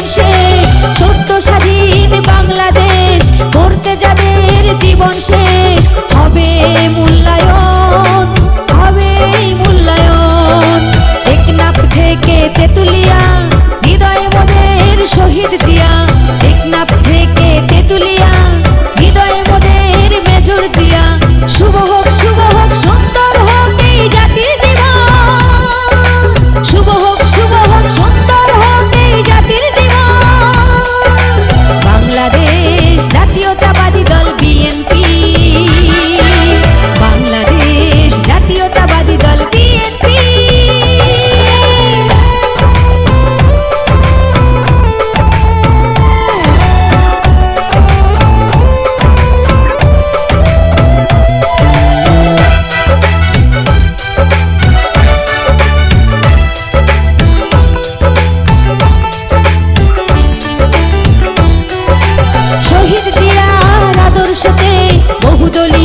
感谢 Autolí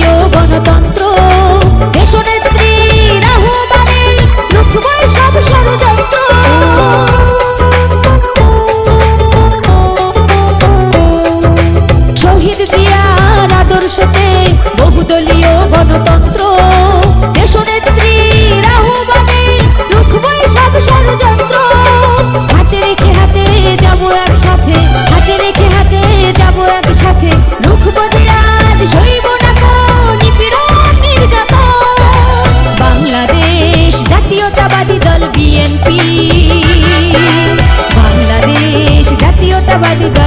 i Bye-bye,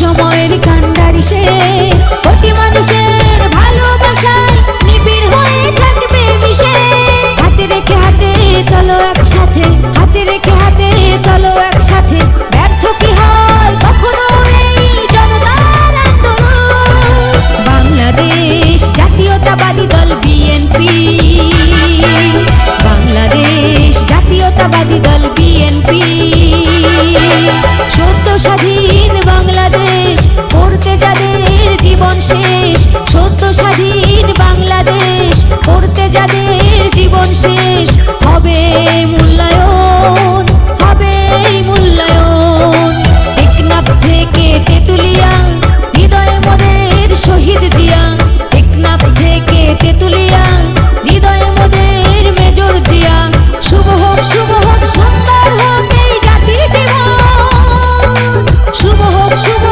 সময়ের কান্ডারি সে। কোটি মানুষের ভালোবাসায় নিবিড় হয়ে থাকবে মিশে। হাতে রেখে হাতে চলো স্বাধীন বাংলাদেশ, করতে যাদের জীবন শেষ, হবে মূল্যায়ন হবে মূল্যায়ন। একনাথ থেকে তেতুলিয়া, হৃদয়ে মোদের শহীদ জিয়া। একনাথ থেকে তেতুলিয়া, হৃদয়ে মোদের মেজর জিয়া। শুভ হোক শুভ হোক, সুন্দর হোক এই জাতির জীবন। শুভ হোক, শুভ